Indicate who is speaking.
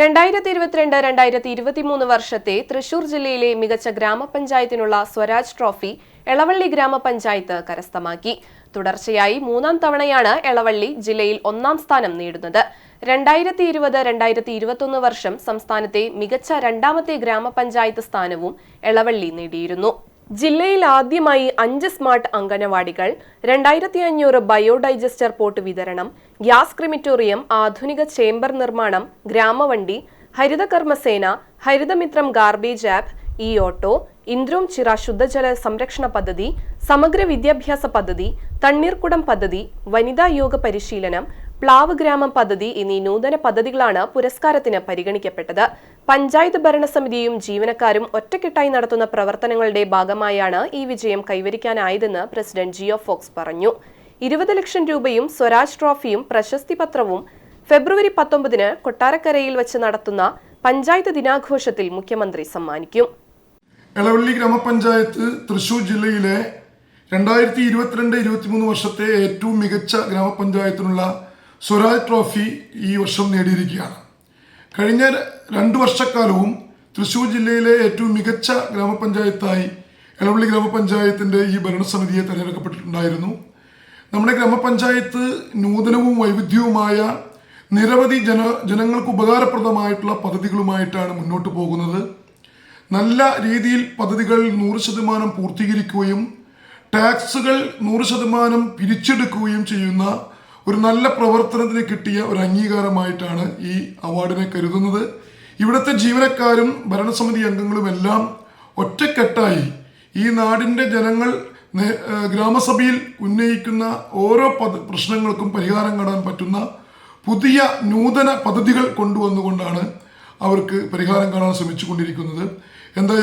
Speaker 1: രണ്ടായിരത്തി ഇരുപത്തിരണ്ട് രണ്ടായിരത്തി ഇരുപത്തിമൂന്ന് വർഷത്തെ തൃശൂർ ജില്ലയിലെ മികച്ച ഗ്രാമപഞ്ചായത്തിനുള്ള സ്വരാജ് ട്രോഫി എളവള്ളി ഗ്രാമപഞ്ചായത്ത് കരസ്ഥമാക്കി. തുടർച്ചയായി മൂന്നാം തവണയാണ് എളവള്ളി ജില്ലയിൽ ഒന്നാം സ്ഥാനം നേടുന്നത്. രണ്ടായിരത്തി ഇരുപത് രണ്ടായിരത്തി ഇരുപത്തൊന്ന് വർഷം സംസ്ഥാനത്തെ മികച്ച രണ്ടാമത്തെ ഗ്രാമപഞ്ചായത്ത് സ്ഥാനവും എളവള്ളി നേടിയിരുന്നു. ജില്ലയിൽ ആദ്യമായി അഞ്ച് സ്മാർട്ട് അംഗനവാടികൾ രണ്ടായിരത്തി അഞ്ഞൂറ് ബയോഡൈജസ്റ്റർ പോട്ട് വിതരണം ഗ്യാസ് ക്രിമിറ്റോറിയം ആധുനിക ചേംബർ നിർമ്മാണം Gramavandi Haritha Karma Sena Harithamithram garbage app e auto ഇന്ദ്രോം ചിറ ശുദ്ധജല സംരക്ഷണ പദ്ധതി സമഗ്ര വിദ്യാഭ്യാസ പദ്ധതി തണ്ണീർക്കുടം പദ്ധതി വനിതാ യോഗ പരിശീലനം പ്ലാവ് ഗ്രാമം പദ്ധതി എന്നീ നൂതന പദ്ധതികളാണ് പുരസ്കാരത്തിന് പരിഗണിക്കപ്പെട്ടത്. പഞ്ചായത്ത് ഭരണസമിതിയും ജീവനക്കാരും ഒറ്റക്കെട്ടായി നടത്തുന്ന പ്രവർത്തനങ്ങളുടെ ഭാഗമായാണ് ഈ വിജയം കൈവരിക്കാനായതെന്ന് പ്രസിഡന്റ് ജിയോ ഫോക്സ് പറഞ്ഞു. ഇരുപത് ലക്ഷം രൂപയും സ്വരാജ് ട്രോഫിയും പ്രശസ്തി പത്രവും ഫെബ്രുവരി പത്തൊമ്പതിന് കൊട്ടാരക്കരയിൽ വെച്ച് നടത്തുന്ന പഞ്ചായത്ത് ദിനാഘോഷത്തിൽ മുഖ്യമന്ത്രി സമ്മാനിക്കും.
Speaker 2: എളവള്ളി ഗ്രാമപഞ്ചായത്ത് തൃശൂർ ജില്ലയിലെ രണ്ടായിരത്തി ഇരുപത്തിരണ്ട് ഇരുപത്തിമൂന്ന് വർഷത്തെ ഏറ്റവും മികച്ച ഗ്രാമപഞ്ചായത്തിനുള്ള സ്വരാജ് ട്രോഫി ഈ വർഷം നേടിയിരിക്കുകയാണ്. കഴിഞ്ഞ രണ്ട് വർഷക്കാലവും തൃശ്ശൂർ ജില്ലയിലെ ഏറ്റവും മികച്ച ഗ്രാമപഞ്ചായത്തായി എളവള്ളി ഗ്രാമപഞ്ചായത്തിന്റെ ഈ ഭരണസമിതിയെ തിരഞ്ഞെടുക്കപ്പെട്ടിട്ടുണ്ടായിരുന്നു. നമ്മുടെ ഗ്രാമപഞ്ചായത്ത് നൂതനവും വൈവിധ്യവുമായ നിരവധി ജന ജനങ്ങൾക്ക് ഉപകാരപ്രദമായിട്ടുള്ള പദ്ധതികളുമായിട്ടാണ് മുന്നോട്ട് പോകുന്നത്. നല്ല രീതിയിൽ പദ്ധതികൾ നൂറ് ശതമാനം പൂർത്തീകരിക്കുകയും ടാക്സുകൾ നൂറ് ശതമാനം പിരിച്ചെടുക്കുകയും ചെയ്യുന്ന ഒരു നല്ല പ്രവർത്തനത്തിന് കിട്ടിയ ഒരു അംഗീകാരമായിട്ടാണ് ഈ അവാർഡിനെ കരുതുന്നത്. ഇവിടുത്തെ ജീവനക്കാരും ഭരണസമിതി അംഗങ്ങളും എല്ലാം ഒറ്റക്കെട്ടായി ഈ നാടിന്റെ ജനങ്ങൾ ഗ്രാമസഭയിൽ ഉന്നയിക്കുന്ന ഓരോ പ്രശ്നങ്ങൾക്കും പരിഹാരം കാണാൻ പറ്റുന്ന പുതിയ നൂതന പദ്ധതികൾ കൊണ്ടുവന്നുകൊണ്ടാണ് അവർക്ക് പരിഹാരം കാണാൻ ശ്രമിച്ചു കൊണ്ടിരിക്കുന്നത് എന്തായാലും